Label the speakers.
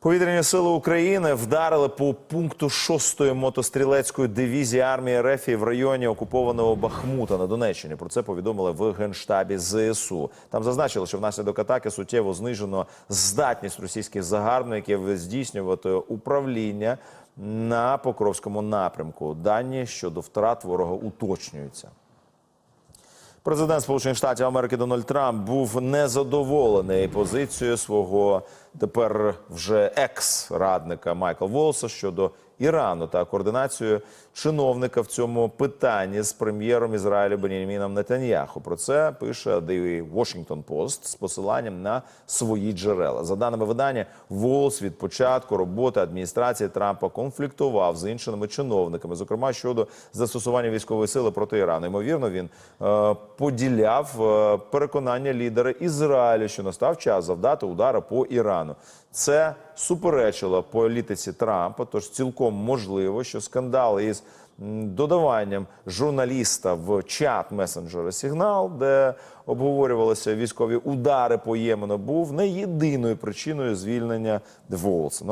Speaker 1: Повітряні сили України вдарили по пункту 6-ї мотострілецької дивізії армії РФ в районі окупованого Бахмута на Донеччині. Про це повідомили в генштабі ЗСУ. Там зазначили, що внаслідок атаки суттєво знижено здатність російських загарбників здійснювати управління на Покровському напрямку. Дані щодо втрат ворога уточнюються. Президент Сполучених Штатів Америки Дональд Трамп був незадоволений позицією свого тепер вже екс-радника Майкла Волса щодо Ірану та координацію чиновника в цьому питанні з прем'єром Ізраїлю Беніміном Нетаньяху. Про це пише The Washington Post з посиланням на свої джерела. За даними видання, Волс від початку роботи адміністрації Трампа конфліктував з іншими чиновниками, зокрема щодо застосування військової сили проти Ірану. Ймовірно, він е, поділяв е, переконання лідера Ізраїлю, що настав час завдати удари по Ірану. Це суперечило політиці Трампа. Тож цілком можливо, що скандал із додаванням журналіста в чат месенджера Сигнал, де обговорювалися військові удари по Ємену, був не єдиною причиною звільнення Волса.